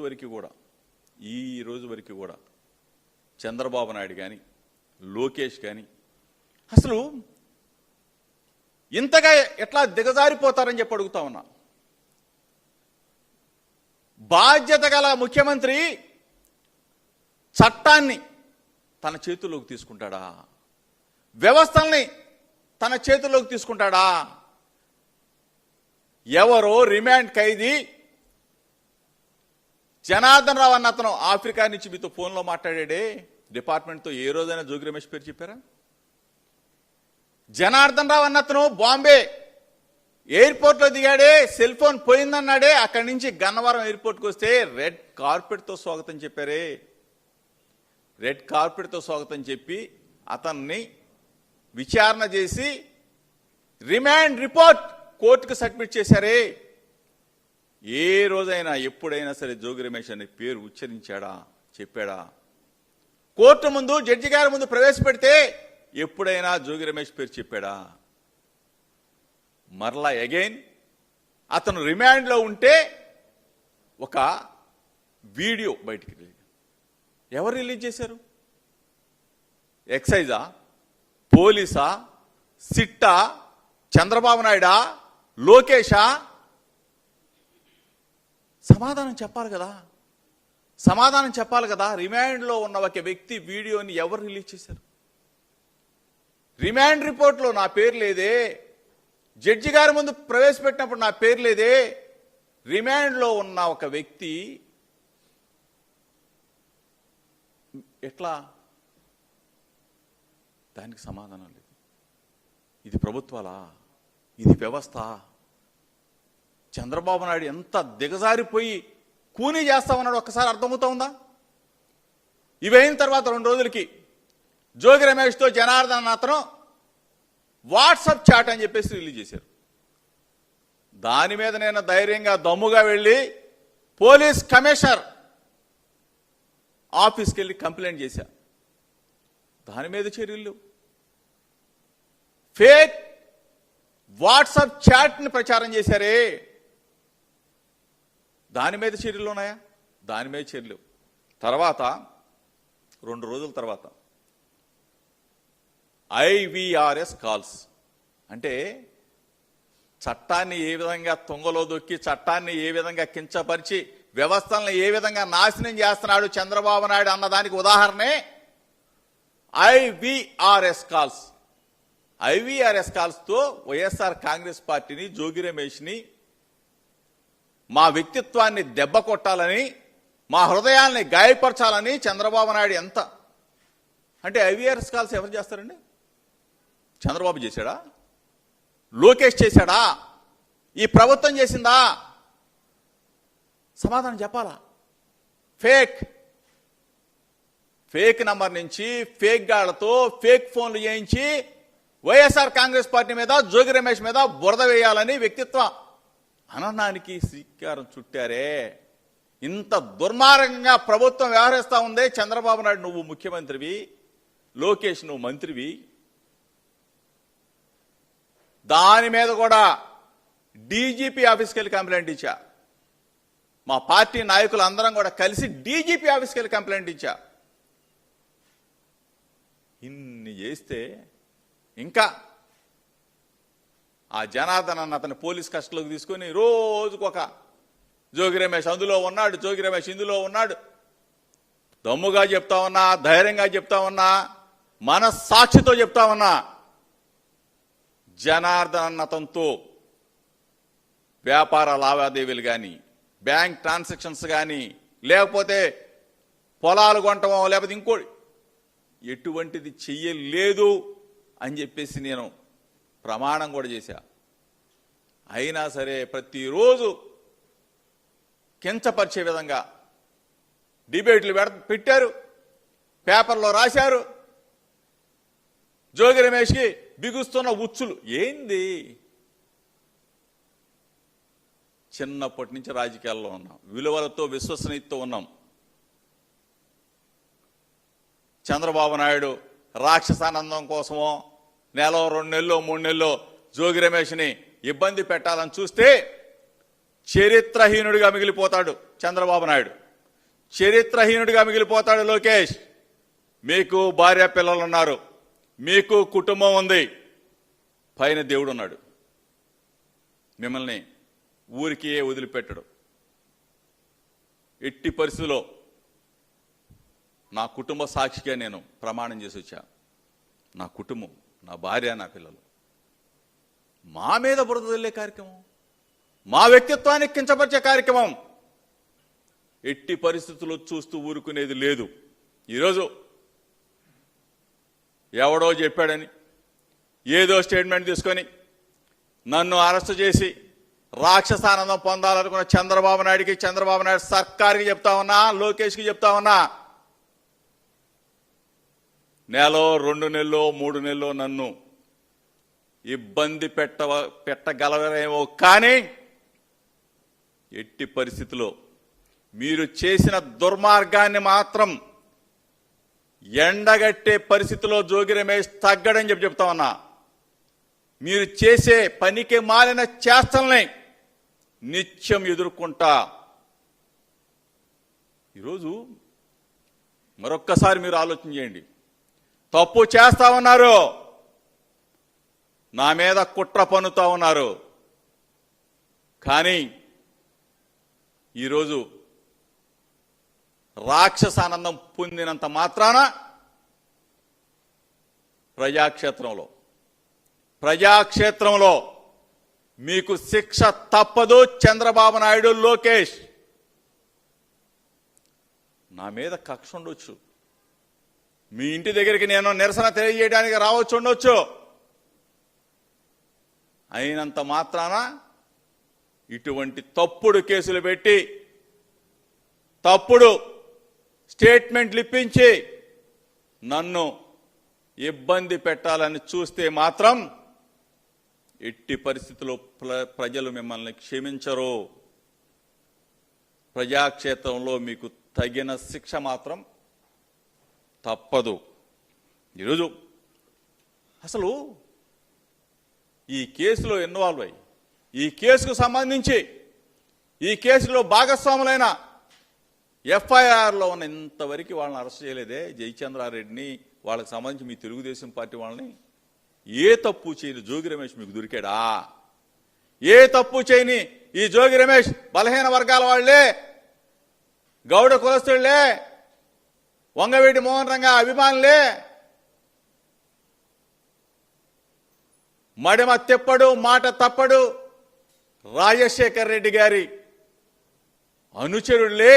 రోజు వరకు కూడా ఈ రోజు వరకు కూడా చంద్రబాబు నాయుడు కానీ లోకేష్ కానీ అసలు ఇంతగా ఎట్లా దిగజారిపోతారని చెప్పి అడుగుతా ఉన్నా. బాధ్యత గల ముఖ్యమంత్రి చట్టాన్ని తన చేతుల్లోకి తీసుకుంటాడా? వ్యవస్థల్ని తన చేతుల్లోకి తీసుకుంటాడా? ఎవరో రిమాండ్ ఖైదీ జనార్దన్ రావు అన్న అతను ఆఫ్రికా నుంచి మీతో ఫోన్లో మాట్లాడాడే. డిపార్ట్మెంట్తో ఏ రోజైనా జోగి రమేష్ పేరు చెప్పారా? జనార్దన్ రావు అన్న అతను బాంబే ఎయిర్పోర్ట్లో దిగాడే సెల్ ఫోన్ పోయిందన్నాడే అక్కడి నుంచి గన్నవరం ఎయిర్పోర్ట్కి వస్తే రెడ్ కార్పెట్తో స్వాగతం చెప్పారే. రెడ్ కార్పెట్తో స్వాగతం చెప్పి అతన్ని విచారణ చేసి రిమాండ్ రిపోర్ట్ కోర్టుకు సబ్మిట్ చేశారే. ఏ రోజైనా ఎప్పుడైనా సరే జోగి రమేష్ అనే పేరు ఉచ్చరించాడా? చెప్పాడా? కోర్టు ముందు జడ్జి గారి ముందు ప్రవేశపెడితే ఎప్పుడైనా జోగి రమేష్ పేరు చెప్పాడా? మరలా అగైన్ అతను రిమాండ్లో ఉంటే ఒక వీడియో బయటికి రిలీజ్ ఎవరు రిలీజ్ చేశారు? ఎక్సైజా? పోలీసా? సిట్టా? చంద్రబాబు నాయుడా? లోకేషా? సమాధానం చెప్పాలి కదా. సమాధానం చెప్పాలి కదా. రిమాండ్లో ఉన్న ఒక వ్యక్తి వీడియోని ఎవరు రిలీజ్ చేశారు? రిమాండ్ రిపోర్ట్లో నా పేరు లేదే. జడ్జి గారి ముందు ప్రవేశపెట్టినప్పుడు నా పేరు లేదే. రిమాండ్లో ఉన్న ఒక వ్యక్తి ఎట్లా? దానికి సమాధానం లేదు. ఇది ప్రభుత్వాలా? ఇది వ్యవస్థ? చంద్రబాబు నాయుడు ఎంత దిగజారిపోయి కూనీ చేస్తా ఉన్నాడు ఒక్కసారి అర్థమవుతా ఉందా? ఇవైన తర్వాత రెండు రోజులకి జోగి రమేష్తో జనార్దన్ అతను వాట్సప్ చాట్ అని చెప్పేసి రిలీజ్ చేశారు. దాని మీద నేను ధైర్యంగా దమ్ముగా వెళ్ళి పోలీస్ కమిషనర్ ఆఫీస్కి వెళ్ళి కంప్లైంట్ చేశా. దాని మీద చర్యలు ఫేక్ వాట్సాప్ చాట్ని ప్రచారం చేశారే. దాని మీద చర్యలు ఉన్నాయా? దాని మీద చర్యలు తర్వాత రెండు రోజుల తర్వాత ఐవిఆర్ఎస్ కాల్స్. అంటే చట్టాన్ని ఏ విధంగా తొంగలో దొక్కి చట్టాన్ని ఏ విధంగా కించపరిచి వ్యవస్థలను ఏ విధంగా నాశనం చేస్తున్నాడు చంద్రబాబు నాయుడు అన్నదానికి ఉదాహరణే ఐవిఆర్ఎస్ కాల్స్. ఐవిఆర్ఎస్ కాల్స్తో వైఎస్ఆర్ కాంగ్రెస్ పార్టీని జోగి రమేష్ని మా వ్యక్తిత్వాన్ని దెబ్బ కొట్టాలని మా హృదయాల్ని గాయపరచాలని చంద్రబాబు నాయుడు ఎంత? అంటే ఐవీఆర్ఎస్ కాల్స్ ఎవరు చేస్తారండి? చంద్రబాబు చేశాడా? లోకేష్ చేశాడా? ఈ ప్రభుత్వం చేసిందా? సమాధానం చెప్పాలా? ఫేక్. ఫేక్ నంబర్ నుంచి ఫేక్ గాళ్ళతో ఫేక్ ఫోన్లు చేయించి వైఎస్ఆర్ కాంగ్రెస్ పార్టీ మీద జోగి రమేష్ మీద బురద వేయాలని వ్యక్తిత్వ. అననానికి శ్రీకారం చుట్టారే. ఇంత దుర్మార్గంగా ప్రభుత్వం వ్యవహరిస్తూ ఉందే చంద్రబాబు నాయుడు నువ్వు ముఖ్యమంత్రివి లోకేష్ నువ్వు మంత్రివి. దాని మీద కూడా డీజీపీ ఆఫీస్కి వెళ్ళి కంప్లైంట్ ఇచ్చా. మా పార్టీ నాయకులు అందరం కూడా కలిసి డీజీపీ ఆఫీస్కి వెళ్ళి కంప్లైంట్ ఇచ్చా. ఇన్ని చేస్తే ఇంకా ఆ జనార్దన్ అన్న అతని పోలీస్ కస్టడీలోకి తీసుకొని రోజుకు ఒక జోగి రమేష్ అందులో ఉన్నాడు జోగి రమేష్ ఇందులో ఉన్నాడు. దమ్ముగా చెప్తా ఉన్నా ధైర్యంగా చెప్తా ఉన్నా మనస్సాక్షితో చెప్తా ఉన్నా జనార్దన్ అతనితో వ్యాపార లావాదేవీలు కానీ బ్యాంక్ ట్రాన్సాక్షన్స్ కానీ లేకపోతే పొలాలు కొనటమో లేకపోతే ఇంకోటి ఎటువంటిది చెయ్యలేదు అని చెప్పేసి నేను ప్రమాణం కూడా చేశా. అయినా సరే ప్రతిరోజు కించపరిచే విధంగా డిబేట్లు పెట్టారు. పేపర్లో రాశారు. జోగి రమేష్కి బిగుస్తున్న ఉచ్చులు. ఏంది? చిన్నప్పటి నుంచి రాజకీయాల్లో ఉన్నాం. విలువలతో విశ్వసనీయతతో ఉన్నాం. చంద్రబాబు నాయుడు రాక్షసానందం కోసమో నెల రెండు నెలలో మూడు నెలలో జోగి రమేష్ని ఇబ్బంది పెట్టాలని చూస్తే చరిత్రహీనుడిగా మిగిలిపోతాడు చంద్రబాబు నాయుడు. చరిత్రహీనుడిగా మిగిలిపోతాడు లోకేష్. మీకు భార్య పిల్లలు ఉన్నారు. మీకు కుటుంబం ఉంది. పైన దేవుడు ఉన్నాడు. మిమ్మల్ని ఊరికే వదిలిపెట్టడు. ఎట్టి పరిస్థితిలో నా కుటుంబ సాక్షిగా నేను ప్రమాణం చేసి వచ్చా. నా కుటుంబం. నా భార్య నా పిల్లలు. మా మీద బురద వెళ్ళే కార్యక్రమం. మా వ్యక్తిత్వాన్ని కించపరిచే కార్యక్రమం. ఎట్టి పరిస్థితులు చూస్తూ ఊరుకునేది లేదు. ఈరోజు ఎవడో చెప్పాడని ఏదో స్టేట్మెంట్ తీసుకొని నన్ను అరెస్ట్ చేసి రాక్షసానందం పొందాలనుకున్న చంద్రబాబు నాయుడికి చంద్రబాబు నాయుడు సర్కార్కి చెప్తా ఉన్నా లోకేష్కి చెప్తా ఉన్నా నెలో రెండు నెలలో మూడు నెలలో నన్ను ఇబ్బంది పెట్టవ పెట్టగలరేమో కానీ ఎట్టి పరిస్థితిలో మీరు చేసిన దుర్మార్గాన్ని మాత్రం ఎండగట్టే పరిస్థితిలో జోగి రమేష్ తగ్గడని చెప్పి చెప్తా ఉన్నా. మీరు చేసే పనికి మాలిన చేష్టల్ని నిత్యం ఎదుర్కొంటా. ఈరోజు మరొక్కసారి మీరు ఆలోచన చేయండి. తప్పు చేస్తా ఉన్నారు. నా మీద కుట్ర పన్నుతా ఉన్నారు. కానీ ఈరోజు రాక్షసానందం పొందినంత మాత్రాన ప్రజాక్షేత్రంలో ప్రజాక్షేత్రంలో మీకు శిక్ష తప్పదు చంద్రబాబు నాయుడు లోకేష్. నా మీద కక్ష ఉండొచ్చు. మీ ఇంటి దగ్గరికి నేను నిరసన తెలియజేయడానికి రావచ్చు ఉండొచ్చు. అయినంత మాత్రాన ఇటువంటి తప్పుడు కేసులు పెట్టి తప్పుడు స్టేట్మెంట్లు ఇప్పించి నన్ను ఇబ్బంది పెట్టాలని చూస్తే మాత్రం ఎట్టి పరిస్థితుల్లో ప్ర- ప్రజలు మిమ్మల్ని క్షమించరు. ప్రజాక్షేత్రంలో మీకు తగిన శిక్ష మాత్రం తప్పదు. ఈరోజు అసలు ఈ కేసులో ఇన్వాల్వ్ అయ్యి ఈ కేసుకు సంబంధించి ఈ కేసులో భాగస్వాములైన ఎఫ్ఐఆర్లో ఉన్న ఇంతవరకు వాళ్ళని అరెస్ట్ చేయలేదే జయచంద్రారెడ్డిని వాళ్ళకి సంబంధించి మీ తెలుగుదేశం పార్టీ వాళ్ళని. ఏ తప్పు చేయని జోగి రమేష్ మీకు దొరికాడా? ఏ తప్పు చేయని ఈ జోగి రమేష్ బలహీన వర్గాల వాళ్ళే? గౌడ కులస్తుళ్ళే వంగవీటి మోహన్ రంగ అభిమానులే. మడిమ తెప్పడు మాట తప్పడు రాజశేఖర్ రెడ్డి గారి అనుచరులే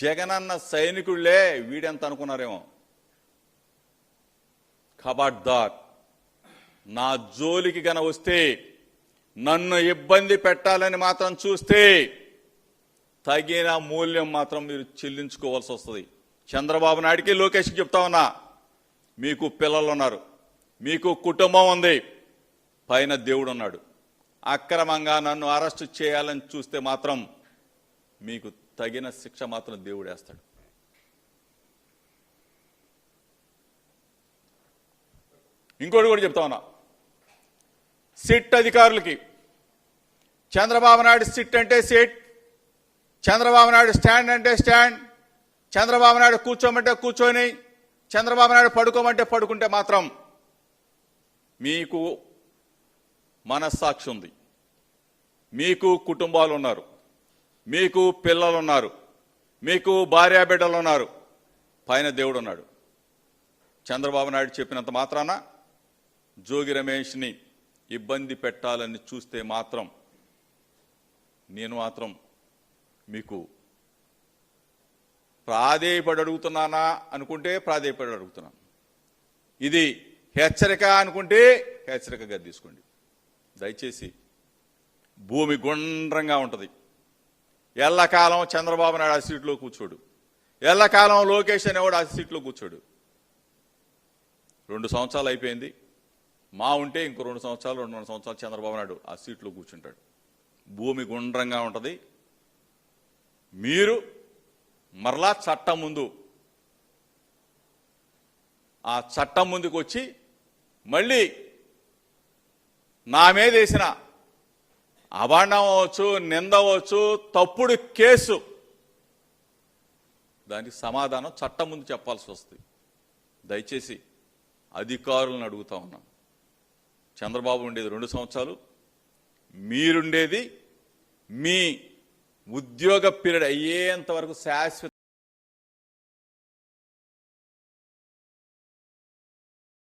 జగనన్న సైనికుళ్ళే వీడెంత అనుకున్నారేమో. ఖబర్దార్ నా జోలికి గన వస్తే నన్ను ఇబ్బంది పెట్టాలని మాత్రం చూస్తే తగిన మూల్యం మాత్రం మీరు చెల్లించుకోవాల్సి వస్తుంది. చంద్రబాబు నాయుడికి లోకేష్కి చెప్తా ఉన్నా మీకు పిల్లలు ఉన్నారు మీకు కుటుంబం ఉంది పైన దేవుడు ఉన్నాడు అక్రమంగా నన్ను అరెస్ట్ చేయాలని చూస్తే మాత్రం మీకు తగిన శిక్ష మాత్రం దేవుడు వేస్తాడు. ఇంకోటి కూడా చెప్తా ఉన్నా. సిట్ అధికారులకి చంద్రబాబు నాయుడు సిట్ అంటే సిట్ చంద్రబాబు నాయుడు స్టాండ్ అంటే స్టాండ్ చంద్రబాబు నాయుడు కూర్చోమంటే కూర్చొని చంద్రబాబు నాయుడు పడుకోమంటే పడుకుంటే మాత్రం మీకు మనస్సాక్షి ఉంది. మీకు కుటుంబాలు ఉన్నారు మీకు పిల్లలు ఉన్నారు మీకు భార్యాబిడ్డలు ఉన్నారు పైన దేవుడు ఉన్నాడు చంద్రబాబు నాయుడు చెప్పినంత మాత్రాన జోగి రమేష్ని ఇబ్బంది పెట్టాలని చూస్తే మాత్రం నేను మాత్రం మీకు ప్రాధేయపడి అడుగుతున్నానా అనుకుంటే ప్రాధేయపడి అడుగుతున్నాను ఇది హెచ్చరిక అనుకుంటే హెచ్చరికగా తీసుకోండి. దయచేసి భూమి గుండ్రంగా ఉంటుంది. ఎల్లకాలం చంద్రబాబు నాయుడు ఆ సీట్లో కూర్చోడు. ఎల్లకాలం లోకేష్ అనేవాడు ఆ సీట్లో కూర్చోడు. రెండు సంవత్సరాలు అయిపోయింది. మా ఉంటే ఇంకో రెండు సంవత్సరాలు రెండున్నర సంవత్సరాలు చంద్రబాబు నాయుడు ఆ సీట్లో కూర్చుంటాడు. భూమి గుండ్రంగా ఉంటుంది. మీరు మరలా చట్టం ముందు. ఆ చట్టం ముందుకు వచ్చి మళ్ళీ నా మీద వేసిన అభాండం అవ్వచ్చు నింద అవ్వచ్చు తప్పుడు కేసు. దానికి సమాధానం చట్టం ముందు చెప్పాల్సి వస్తుంది. దయచేసి అధికారులను అడుగుతా ఉన్నాను చంద్రబాబు ఉండేది రెండు సంవత్సరాలు. మీరుండేది మీ ఉద్యోగ పీరియడ్ అయ్యేంత వరకు శాశ్వత